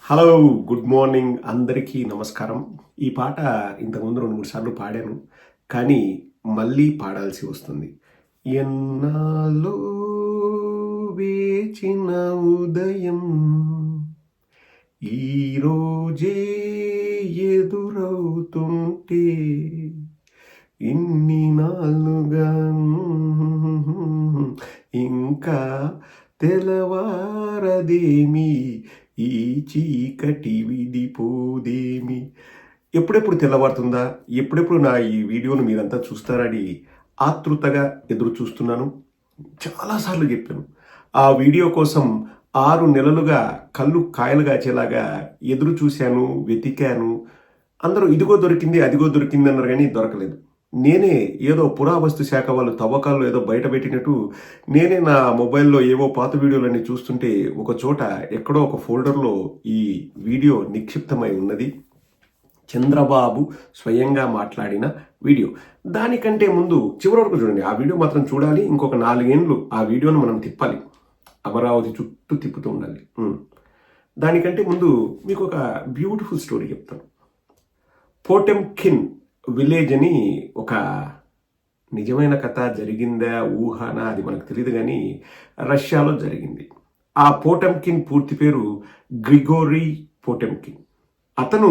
Hello good morning. అందరికీ నమస్కారం. ఈ పాట ఇంతకుముందు రెండు మూడు సార్లు పాడాను కానీ మళ్ళీ పాడాల్సి వస్తుంది. ఎన్నాలో వేచిన ఉదయం ఈరోజే ఎదురవుతుంటే ఇన్ని నాలుగా ఇంకా తెల్లవారదేమి ఈ చీకటి విడిపోదేమి ఎప్పుడెప్పుడు తెల్లవారుతుందా? ఎప్పుడెప్పుడు నా ఈ వీడియోను మీరంతా చూస్తారని ఆతృతగా ఎదురు చూస్తున్నాను చాలాసార్లు చెప్పాను. ఆ వీడియో కోసం ఆరు నెలలుగా కళ్ళు కాయలు కాచేలాగా ఎదురు చూశాను వెతికాను. అందరూ ఇదిగో దొరికింది అదిగో దొరికింది అన్నారు కానీ దొరకలేదు. నేనే ఏదో పురావస్తు శాఖ వాళ్ళు తవ్వకాల్లో ఏదో బయట పెట్టినట్టు నేనే నా మొబైల్లో ఏవో పాత వీడియోలన్నీ చూస్తుంటే ఒక చోట ఎక్కడో ఒక ఫోల్డర్లో ఈ వీడియో నిక్షిప్తమై ఉన్నది. చంద్రబాబు స్వయంగా మాట్లాడిన వీడియో. దానికంటే ముందు చివరి వరకు చూడండి ఆ వీడియో మాత్రం చూడాలి ఇంకొక నాలుగేండ్లు ఆ వీడియోను మనం తిప్పాలి. అమరావతి చుట్టూ తిప్పుతూ ఉండాలి. దానికంటే ముందు మీకు ఒక బ్యూటిఫుల్ స్టోరీ చెప్తాను. పోటెంకిన్ విలేజ్ అని ఒక నిజమైన కథ జరిగిందా ఊహనా అది మనకు తెలియదు కానీ రష్యాలో జరిగింది. ఆ పోటెంకిన్ పూర్తి పేరు గ్రిగోరీ పోటంకిన్. అతను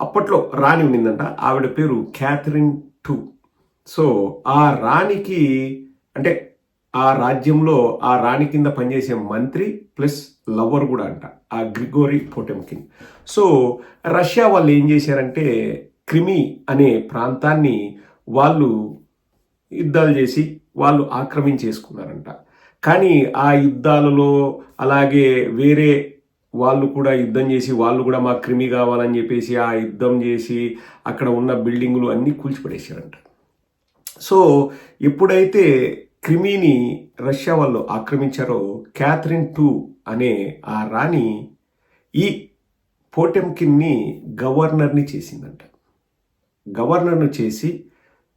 అప్పట్లో రాణి ఉండిందంట ఆవిడ పేరు క్యాథరిన్ టూ. సో ఆ రాణికి అంటే ఆ రాజ్యంలో ఆ రాణి కింద పనిచేసే మంత్రి ప్లస్ లవర్ కూడా అంట ఆ గ్రిగోరీ పోటెంకిన్. సో రష్యా వాళ్ళు ఏం చేశారంటే క్రిమి అనే ప్రాంతాన్ని వాళ్ళు యుద్ధాలు చేసి వాళ్ళు ఆక్రమించేసుకున్నారంట. కానీ ఆ యుద్ధాలలో అలాగే వేరే వాళ్ళు కూడా యుద్ధం చేసి వాళ్ళు కూడా మా క్రిమి కావాలని చెప్పేసి ఆ యుద్ధం చేసి అక్కడ ఉన్న బిల్డింగులు అన్నీ కూల్చిపడేశారంట. సో ఎప్పుడైతే క్రిమిని రష్యా వాళ్ళు ఆక్రమించారో క్యాథరిన్ టూ అనే ఆ రాణి ఈ పోటెంకిన్ని గవర్నర్ని చేసిందంట. గవర్నర్ను చేసి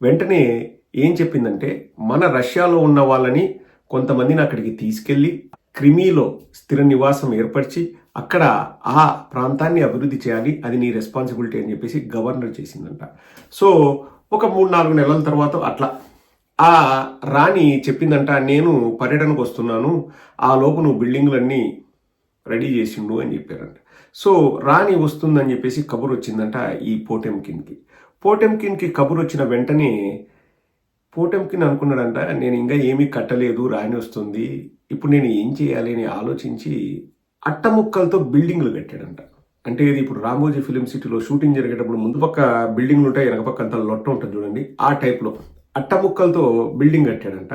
వెంటనే ఏం చెప్పిందంటే మన రష్యాలో ఉన్న వాళ్ళని కొంతమందిని అక్కడికి తీసుకెళ్ళి క్రిమీలో స్థిర నివాసం ఏర్పరిచి అక్కడ ఆ ప్రాంతాన్ని అభివృద్ధి చేయాలి అది నీ రెస్పాన్సిబిలిటీ అని చెప్పేసి గవర్నర్ చేసిందంట. సో ఒక మూడు నాలుగు నెలల తర్వాత అట్లా ఆ రాణి చెప్పిందంట నేను పర్యటనకు వస్తున్నాను ఆ లోపు నువ్వు బిల్డింగ్లన్నీ రెడీ చేసిండు అని చెప్పారంట. సో రాణి వస్తుందని చెప్పేసి కబురు వచ్చిందంట ఈ పోటెం కిందకి. పోటెంకిన్కి కబురు వచ్చిన వెంటనే పోటెంకిన్ అనుకున్నాడంట నేను ఇంకా ఏమీ కట్టలేదు రాని వస్తుంది. ఇప్పుడు నేను ఏం చేయాలి అని ఆలోచించి అట్టముక్కలతో బిల్డింగ్లు కట్టాడంట. అంటే ఇది ఇప్పుడు రామోజీ ఫిలిం సిటీలో షూటింగ్ జరిగేటప్పుడు ముందు పక్క బిల్డింగ్లు ఉంటాయి వెనక పక్క అంతా లొట్ట ఉంటుంది చూడండి ఆ టైప్లో అట్టముక్కలతో బిల్డింగ్ కట్టాడంట.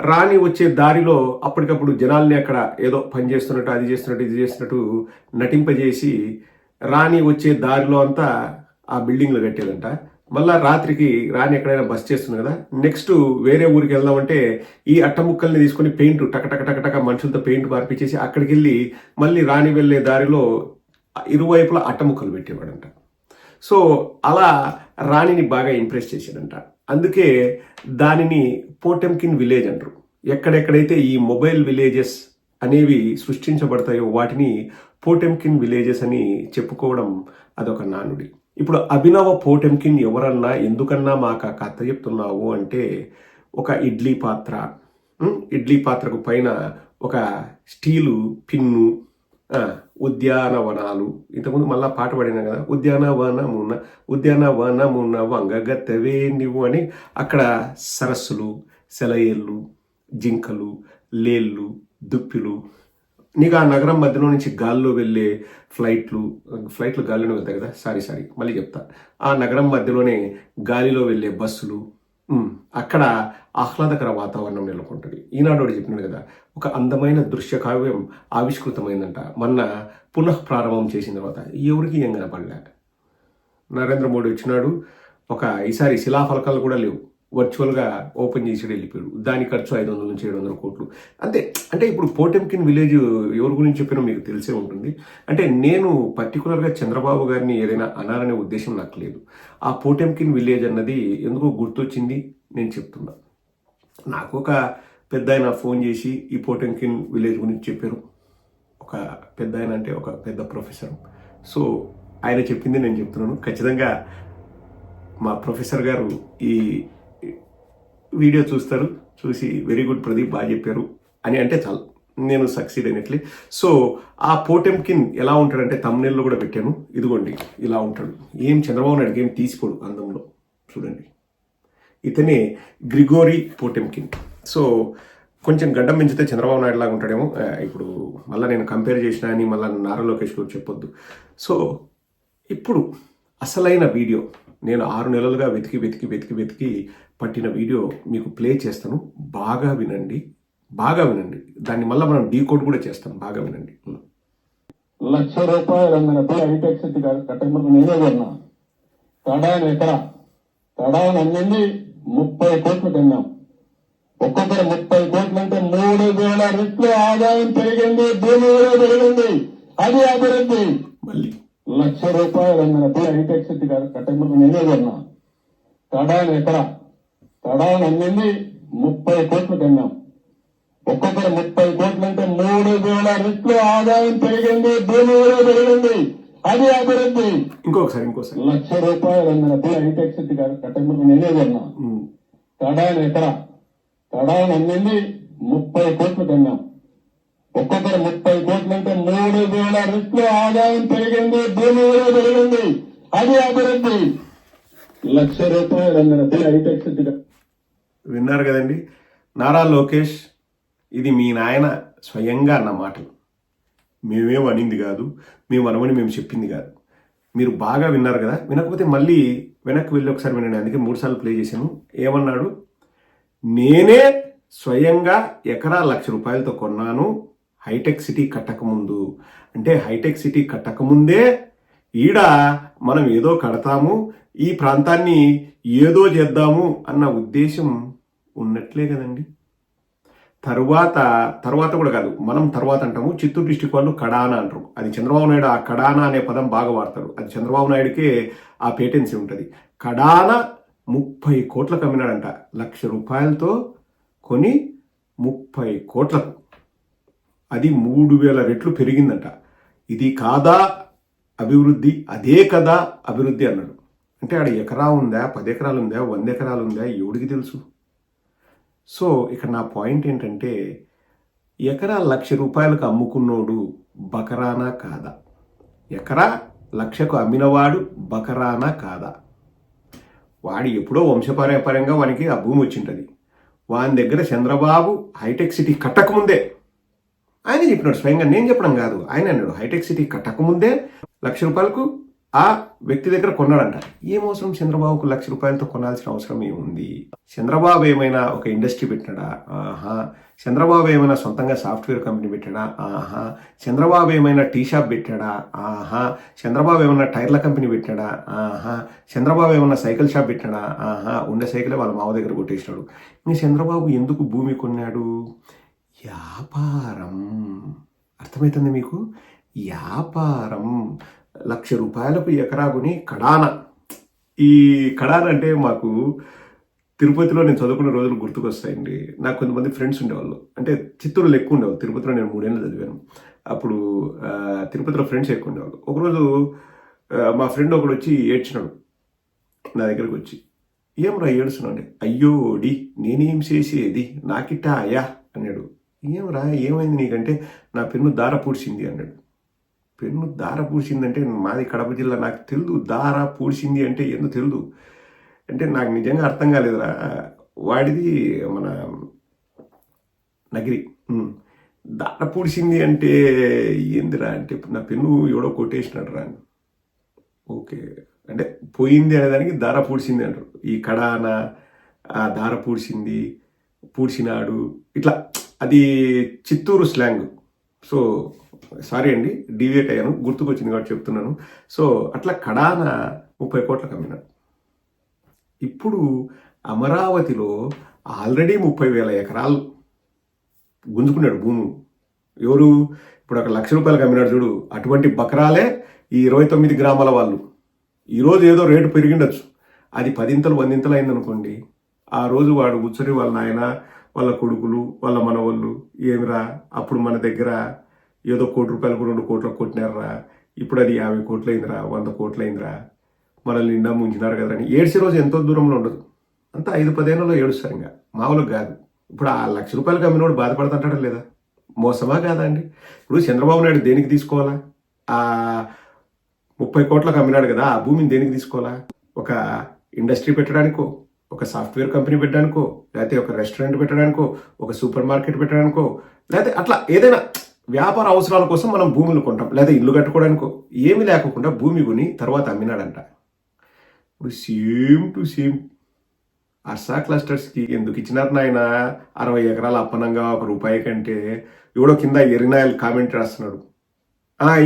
రాణి వచ్చే దారిలో అప్పటికప్పుడు జనాల్ని అక్కడ ఏదో పని చేస్తున్నట్టు అది చేస్తున్నట్టు ఇది చేస్తున్నట్టు నటింపజేసి రాణి వచ్చే దారిలో అంతా ఆ బిల్డింగ్లు కట్టేదంట. మళ్ళా రాత్రికి రాణి ఎక్కడైనా బస్ చేస్తుంది కదా నెక్స్ట్ వేరే ఊరికి వెళ్దామంటే ఈ అట్టముక్కల్ని తీసుకొని పెయింట్ టక టక టక టక మనుషులతో పెయింట్ మార్పించేసి అక్కడికి వెళ్ళి మళ్ళీ రాణి వెళ్ళే దారిలో ఇరువైపులా అట్టముక్కలు పెట్టేవాడంట. సో అలా రాణిని బాగా ఇంప్రెస్ చేశాడంట. అందుకే దానిని పోటెంకిన్ విలేజ్ అంటారు. ఎక్కడెక్కడైతే ఈ మొబైల్ విలేజెస్ అనేవి సృష్టించబడతాయో వాటిని పోటెంకిన్ విలేజెస్ అని చెప్పుకోవడం అదొక నానుడి. ఇప్పుడు అభినవ పోటెంకిన్ ఎవరన్నా ఎందుకన్నా మాకు ఆ కథ చెప్తున్నావు అంటే ఒక ఇడ్లీ పాత్ర ఇడ్లీ పాత్రకు పైన ఒక స్టీలు పిన్ను ఉద్యానవనాలు. ఇంతకుముందు మళ్ళీ పాట పాడినా కదా? ఉద్యానవనమున్న ఉద్యానవనమున్న వంగగత్తవే నువ్వు అని అక్కడ సరస్సులు సెలయేళ్ళు జింకలు లేళ్ళు దుప్పిలు నీకు ఆ నగరం మధ్యలో నుంచి గాల్లో వెళ్ళే ఫ్లైట్లు ఫ్లైట్లు గాలిలోనే వెళ్తాయి కదా? సారీ సారీ మళ్ళీ చెప్తా. ఆ నగరం మధ్యలోనే గాలిలో వెళ్ళే బస్సులు అక్కడ ఆహ్లాదకర వాతావరణం నెలకొంటుంది. ఈనాడు చెప్పినాడు కదా ఒక అందమైన దృశ్య కావ్యం ఆవిష్కృతమైందంట. మొన్న పునః ప్రారంభం చేసిన తర్వాత ఎవరికి ఏం కనపడలే. నరేంద్ర మోడీ వచ్చినాడు ఒక ఈసారి శిలాఫలకాలు కూడా లేవు. వర్చువల్గా ఓపెన్ చేసి వెళ్ళిపోయాడు. దాని ఖర్చు ఐదు వందల నుంచి ఏడు వందల కోట్లు. అంతే అంటే ఇప్పుడు పోటెంకిన్ విలేజ్ ఎవరి గురించి చెప్పినా మీకు తెలిసే ఉంటుంది. అంటే నేను పర్టికులర్గా చంద్రబాబు గారిని ఏదైనా అనాలనే ఉద్దేశం నాకు లేదు. ఆ పోటెంకిన్ విలేజ్ అన్నది ఎందుకో గుర్తొచ్చింది నేను చెప్తున్నా. నాకు ఒక పెద్ద ఆయన ఫోన్ చేసి ఈ పోటెంకిన్ విలేజ్ గురించి చెప్పారు. ఒక ఒక పెద్ద ఆయన అంటే ఒక పెద్ద ప్రొఫెసర్. సో ఆయన చెప్పింది నేను చెప్తున్నాను. ఖచ్చితంగా మా ప్రొఫెసర్ గారు ఈ వీడియో చూస్తారు. చూసి వెరీ గుడ్ ప్రదీప్ బాగా చెప్పారు అని అంటే చాలు. నేను సక్సీడ్ అయినట్లే. సో ఆ పోటెంకిన్ ఎలా ఉంటాడంటే తమ్నేల్లో కూడా పెట్టాను. ఇదిగోండి ఇలా ఉంటాడు. ఏం చంద్రబాబు నాయుడుకి ఏం తీసుకోడు అందంలో. చూడండి. ఇతనే గ్రిగోరీ పోటెంకిన్ సో కొంచెం గడ్డం పెంచితే చంద్రబాబు నాయుడు లాగా ఉంటాడేమో. ఇప్పుడు మళ్ళీ నేను కంపేర్ చేసిన అని మళ్ళీ నారా లోకేష్ గురించి చెప్పొద్దు. సో ఇప్పుడు అసలైన వీడియో. నేను ఆరు నెలలుగా వెతికి వెతికి వెతికి వెతికి పట్టిన వీడియో మీకు ప్లే చేస్తాను. బాగా వినండి. బాగా వినండి. దాన్ని మళ్ళీ మనం డీకోడ్ కూడా చేస్తాం. బాగా వినండి. లక్ష రూపాయలు అన్నప్పుడు హైటెక్ సిటీ కట్టమని నేనే కొన్నా. తడాన్ ఎకర తడాన్ అమ్మింది ముప్పై కోట్లు తిన్నాం ఒక్కొక్కరు ముప్పై కోట్లు అంటే మూడు వేల రెట్లు ఆదాయం పెరిగింది భూమి విలువ పెరిగింది. అది అభివృద్ధి. మళ్ళీ. లక్ష రూపాయలు అన్నప్పుడు హైటెక్ సిటీ కట్టమని నేనే కొన్నా. తడాన్ ఎకర తడాన్ అమ్మింది ముప్పై కోట్లు తిన్నాం. ఒక్కొక్కరు ముప్పై కోట్లు అంటే మూడు వేల రెట్లు ఆదాయం పెరిగింది భూమి పెరిగింది. అది అభివృద్ధి. ఇంకొకసారి ఇంకోసారి లక్ష రూపాయలు అన్నప్పుడు హైటెక్ సిటీ కట్టమని నేనే కొన్నా తడాన్ ఎకర. తడాన్ అమ్మింది ముప్పై కోట్లు తిన్నాం. ఒక్కొక్కరు ముప్పై కోట్లు అంటే మూడు వేల రెట్లు ఆదాయం పెరిగింది భూమి పెరిగింది. అది అభివృద్ధి. లక్ష రూపాయలు అన్నప్పుడు హైటెక్ సిటీ విన్నారు కదండి. నారా లోకేష్ ఇది మీ నాయన స్వయంగా అన్న మాటలు మేమేం అనింది కాదు మేము అనమని మేము చెప్పింది కాదు. మీరు బాగా విన్నారు కదా. వినకపోతే మళ్ళీ వెనక్కి వెళ్ళి ఒకసారి వినండి. అందుకే మూడుసార్లు ప్లే చేశాను. ఏమన్నాడు? నేనే స్వయంగా ఎకరా లక్ష రూపాయలతో కొన్నాను. హైటెక్ సిటీ కట్టకముందు. అంటే హైటెక్ సిటీ కట్టకముందే ఈడ మనం ఏదో కడతాము ఈ ప్రాంతాన్ని ఏదో చేద్దాము అన్న ఉద్దేశం ఉన్నట్లే కదండి. తరువాత తర్వాత కూడా కాదు మనం తర్వాత అంటాము చిత్తూరు డిస్టిక్ వాళ్ళు కడానా అంటారు. అది చంద్రబాబు నాయుడు ఆ కడానా అనే పదం బాగా వాడతారు. అది చంద్రబాబు నాయుడుకే ఆ పేటెన్సీ ఉంటుంది. కడానా ముప్పై కోట్లకు అమ్మినాడంట. లక్ష రూపాయలతో కొని ముప్పై కోట్లకు. అది మూడు వేల రెట్లు పెరిగిందంట. ఇది కాదా అభివృద్ధి? అదే కదా అభివృద్ధి అన్నాడు. అంటే ఆడ ఎకరా ఉందా పది ఎకరాలు ఉందా వంద ఎకరాలు ఉందా ఎవడికి తెలుసు? సో ఇక్కడ నా పాయింట్ ఏంటంటే ఎకరా లక్ష రూపాయలకు అమ్ముకున్నోడు బకరానా కాదా? ఎకరా లక్షకు అమ్మినవాడు బకరానా కాదా? వాడు ఎప్పుడో వంశపారంపర్యంగా వానికి ఆ భూమి వచ్చింటది. వాని దగ్గర చంద్రబాబు హైటెక్ సిటీ కట్టకముందే. ఆయన చెప్పినాడు స్వయంగా నేను చెప్పడం కాదు. ఆయన అన్నాడు హైటెక్ సిటీ కట్టకముందే లక్ష రూపాయలకు ఆ వ్యక్తి దగ్గర కొన్నాడంట. ఏం అవసరం చంద్రబాబుకు లక్ష రూపాయలతో కొనాల్సిన అవసరం ఏముంది? చంద్రబాబు ఏమైనా ఒక ఇండస్ట్రీ పెట్టాడా? ఆహా. చంద్రబాబు ఏమైనా సొంతంగా సాఫ్ట్వేర్ కంపెనీ పెట్టాడా? ఆహా. చంద్రబాబు ఏమైనా టీ షాప్ పెట్టాడా? ఆహా. చంద్రబాబు ఏమైనా టైర్ల కంపెనీ పెట్టాడా? ఆహా. చంద్రబాబు ఏమైనా సైకిల్ షాప్ పెట్టాడా? ఆహా. ఉండే సైకిలే వాళ్ళ మావ దగ్గర కొట్టేసినాడు. మీ చంద్రబాబు ఎందుకు భూమి కొన్నాడు? వ్యాపారం. అర్థమవుతుంది మీకు? వ్యాపారం. లక్ష రూపాయలకు ఎకరా కొని కడాన. ఈ కడాన అంటే మాకు తిరుపతిలో నేను చదువుకున్న రోజులు గుర్తుకొస్తాయండి. నాకు కొంతమంది ఫ్రెండ్స్ ఉండేవాళ్ళు. అంటే చిత్తూరులో ఎక్కువ ఉండేవాళ్ళు. తిరుపతిలో నేను మూడేళ్ళు చదివాను. అప్పుడు తిరుపతిలో ఫ్రెండ్స్ ఎక్కువ ఉండేవాళ్ళు. ఒకరోజు మా ఫ్రెండ్ ఒకడు వచ్చి ఏడ్చినాడు. నా దగ్గరకు వచ్చి ఏమరా ఏడుస్తున్నాడు అయ్యోడి అయ్యో నేనేం చేసేది? నాకిట్టా అయ్యా అన్నాడు. ఏమరా ఏమైంది నీకంటే? నా పెన్ను దార పూడ్చింది అన్నాడు. పెన్ను దార పూడ్చిందంటే మాది కడప జిల్లా నాకు తెలుదు. దార పూడ్చింది అంటే ఎందుకు తెలుదు. అంటే నాకు నిజంగా అర్థం కాలేదురా. వాడిది మన నగిరి. దార పూడిసింది అంటే ఏందిరా? అంటే నా పెన్ను ఎవడో కొట్టేసినాడు రా ఓకే. అంటే పోయింది అనేదానికి దార పూడిసింది అంటారు. ఈ కడాన ఆ దార పూడిసింది పూడ్చినాడు ఇట్లా. అది చిత్తూరు స్లాంగ్. సో సారీ అండి డివియేట్ అయ్యాను. గుర్తుకొచ్చింది కాబట్టి చెప్తున్నాను. సో అట్లా కడాన ముప్పై కోట్లకు అమ్మినాడు ఇప్పుడు అమరావతిలో ఆల్రెడీ ముప్పై వేల ఎకరాలు గుంజుకున్నాడు భూము. ఎవరు? ఇప్పుడు ఒక లక్ష రూపాయలకు అమ్మినాడు చూడు. అటువంటి బకరాలే ఈ ఇరవై తొమ్మిది గ్రామాల వాళ్ళు. ఈరోజు ఏదో రేటు పెరిగిండొచ్చు. అది పదింతలు వందింతలు అయిందనుకోండి. ఆ రోజు వాడు కూర్చొని వాళ్ళ నాయన వాళ్ళ కొడుకులు వాళ్ళ మనవళ్ళు ఏమిరా? అప్పుడు మన దగ్గర ఏదో కోటి రూపాయలకు రెండు కోట్లకు కొట్టినారా ఇప్పుడు అది యాభై కోట్లు అయిందిరా వంద కోట్లు అయిందిరా మనల్ని నిండా ముంచినారు కదా అని. ఏడ్చే రోజు ఎంతో దూరంలో ఉండదు. అంతా ఐదు పదేళ్ళలో ఏడుస్తారు ఇంకా మామూలుగా కాదు. ఇప్పుడు ఆ లక్ష రూపాయలు అమ్మినోడు బాధపడుతుంటాడా లేదా? మోసమా కాదా అండి? ఇప్పుడు చంద్రబాబు నాయుడు దేనికి తీసుకోవాలా? ఆ ముప్పై కోట్లకు అమ్మినాడు కదా ఆ భూమిని దేనికి తీసుకోవాలా? ఒక ఇండస్ట్రీ పెట్టడానికో ఒక సాఫ్ట్వేర్ కంపెనీ పెట్టడానికో లేకపోతే ఒక రెస్టారెంట్ పెట్టడానికో ఒక సూపర్ మార్కెట్ పెట్టడానికో లేకపోతే అట్లా ఏదైనా వ్యాపార అవసరాల కోసం మనం భూములు కొంటాం. లేదా ఇల్లు కట్టుకోవడానికో ఏమీ లేకుండా భూమి కొని తర్వాత అమ్మినాడంట. ఇప్పుడు సేమ్ టు సేమ్ అర్సా క్లస్టర్స్కి ఎందుకు ఇచ్చినారు నాయన? అరవై ఎకరాల అప్పనంగా ఒక రూపాయి కంటే ఎవడో కింద ఎరినాయల్ కామెంట్ రాస్తున్నాడు.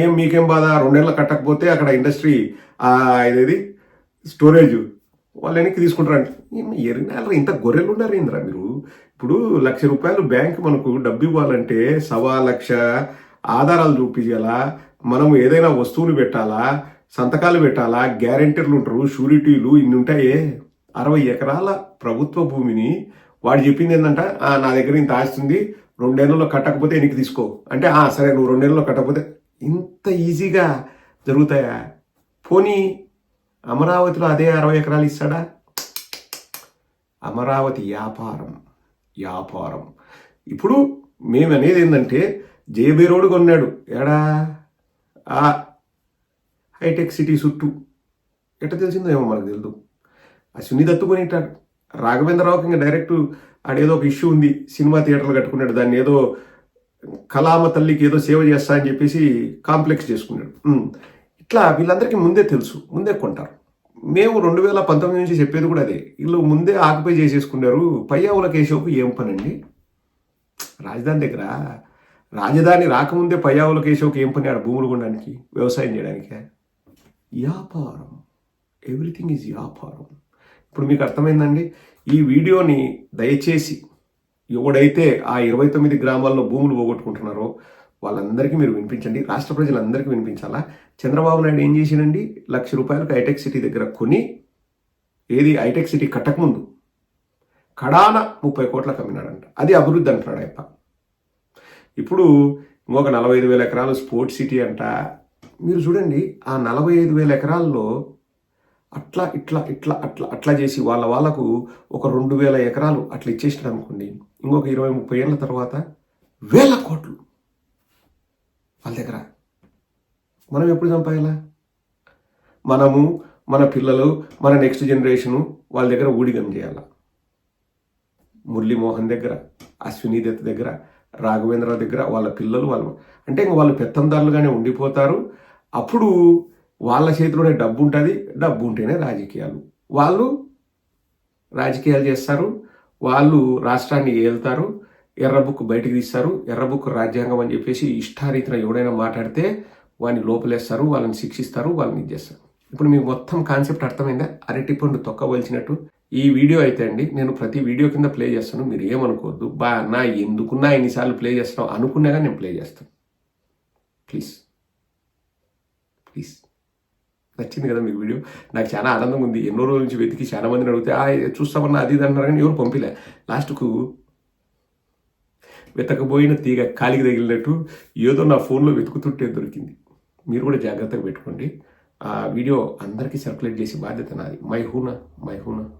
ఏం మీకేం బాధ? రెండేళ్ళు కట్టకపోతే అక్కడ ఇండస్ట్రీ ఇదేది? స్టోరేజ్ వాళ్ళు వెనక్కి తీసుకుంటారండి. ఏం ఎరినాయలు ఇంత గొర్రెలు ఉన్నారు ఏంద్రా మీరు? ఇప్పుడు లక్ష రూపాయలు బ్యాంక్ మనకు డబ్బు ఇవ్వాలంటే సవా లక్ష ఆధారాలు చూపించాలా? మనం ఏదైనా వస్తువులు పెట్టాలా? సంతకాలు పెట్టాలా? గ్యారెంటీర్లు ఉంటారు షూరిటీలు ఇన్ని ఉంటాయే? అరవై ఎకరాల ప్రభుత్వ భూమిని వాడు చెప్పింది ఏంటంట నా దగ్గర ఇంత ఆస్తుంది రెండేళ్ళలో కట్టకపోతే ఎనికి తీసుకో. అంటే సరే నువ్వు రెండేళ్ళలో కట్టకపోతే ఇంత ఈజీగా జరుగుతాయా? పోనీ అమరావతిలో అదే అరవై ఎకరాలు ఇస్తాడా? అమరావతి వ్యాపారం వ్యాపారం. ఇప్పుడు మేము అనేది ఏంటంటే జేబీ రోడ్ కొన్నాడు. ఎడా ఆ హైటెక్ సిటీ చుట్టూ. ఎట్ట తెలిసిందో ఏమో మనకు తెలియదు ఆ సునీదత్తు కొనిట్టాడు. రాఘవేంద్రరావుకి ఇంకా డైరెక్ట్ ఆడేదో ఒక ఇష్యూ ఉంది. సినిమా థియేటర్లు కట్టుకున్నాడు. దాన్ని ఏదో కళామ తల్లికి ఏదో సేవ చేస్తా అని చెప్పేసి కాంప్లెక్స్ చేసుకున్నాడు. ఇట్లా వీళ్ళందరికీ ముందే తెలుసు. ముందే కొంటారు. మేము రెండు వేల పంతొమ్మిది నుంచి చెప్పేది కూడా అదే. వీళ్ళు ముందే ఆక్యుపై చేసేసుకున్నారు. పయ్యావుల కేశవ్కు ఏం పనండి? రాజధాని దగ్గర రాజధాని రాకముందే పయ్యావుల కేశవ్కి ఏం పని ఆడ భూములు కొనడానికి వ్యవసాయం చేయడానికి? వ్యాపారం. ఎవ్రీథింగ్ ఈజ్ వ్యాపారం. ఇప్పుడు మీకు అర్థమైందండి? ఈ వీడియోని దయచేసి ఎవడైతే ఆ ఇరవై తొమ్మిది గ్రామాల్లో భూములు పోగొట్టుకుంటున్నారో వాళ్ళందరికీ మీరు వినిపించండి. రాష్ట్ర ప్రజలందరికీ వినిపించాలా? చంద్రబాబు నాయుడు ఏం చేసిండండి? లక్ష రూపాయలకు హైటెక్ సిటీ దగ్గర కొని ఏది హైటెక్ సిటీ కట్టకముందు కడాన ముప్పై కోట్లకు అమ్మినాడంట అది అభివృద్ధి అంటున్నాడు అయ్యప్ప. ఇప్పుడు ఇంకొక నలభై ఐదు వేల ఎకరాలు స్పోర్ట్స్ సిటీ అంట. మీరు చూడండి ఆ నలభై ఐదు వేల ఎకరాల్లో అట్లా ఇట్లా ఇట్లా అట్లా అట్లా చేసి వాళ్ళ వాళ్ళకు ఒక రెండు వేల ఎకరాలు అట్లా ఇచ్చేసినారు అనుకోండి ఇంకొక ఇరవై ముప్పై ఏళ్ళ తర్వాత వేల కోట్లు. వాళ్ళ దగ్గర. మనం ఎప్పుడు చంపాయాలా మనము మన పిల్లలు మన నెక్స్ట్ జనరేషను వాళ్ళ దగ్గర ఊడిగం చేయాల? మురళీమోహన్ దగ్గర అశ్విని దత్ దగ్గర రాఘవేంద్ర దగ్గర వాళ్ళ పిల్లలు వాళ్ళ అంటే ఇంక వాళ్ళు పెత్తందారులుగానే ఉండిపోతారు. అప్పుడు వాళ్ళ చేతిలోనే డబ్బు ఉంటుంది డబ్బు ఉంటేనే రాజకీయాలు. వాళ్ళు రాజకీయాలు చేస్తారు వాళ్ళు రాష్ట్రాన్ని ఏలుతారు ఎర్ర బుక్ బయటకు తీస్తారు. ఎర్ర బుక్ రాజ్యాంగం అని చెప్పేసి ఇష్టారీతిన ఎవడైనా మాట్లాడితే వాడిని లోపలేస్తారు వాళ్ళని శిక్షిస్తారు వాళ్ళని ఇచ్చేస్తారు ఇప్పుడు మీకు మొత్తం కాన్సెప్ట్ అర్థమైందా? అరటిపండు తొక్కవలసినట్టు ఈ వీడియో అయితే అండి నేను ప్రతి వీడియో కింద ప్లే చేస్తాను. మీరు ఏమనుకోవద్దు. బా నా ఎందుకున్నా ఎన్నిసార్లు ప్లే చేస్తున్నావు అనుకున్నాగా నేను ప్లే చేస్తాను. ప్లీజ్. ప్లీజ్. నచ్చింది కదా మీకు వీడియో? నాకు చాలా ఆనందంగా ఉంది. ఎన్నో రోజుల నుంచి వెతికి చాలా మందిని అడిగితే "ఆ, చూస్తామన్నా అది ఇది అంటున్నారు కానీ ఎవరు పంపిలే. లాస్ట్కు వెతకబోయిన తీగ కాలికి తగిలినట్టు ఏదో నా ఫోన్లో వెతుకుతుంటే దొరికింది. మీరు కూడా జాగ్రత్తగా పెట్టుకోండి. ఆ వీడియో అందరికీ సర్క్యులేట్ చేసే బాధ్యత నాది. మై హూనా మై హూనా.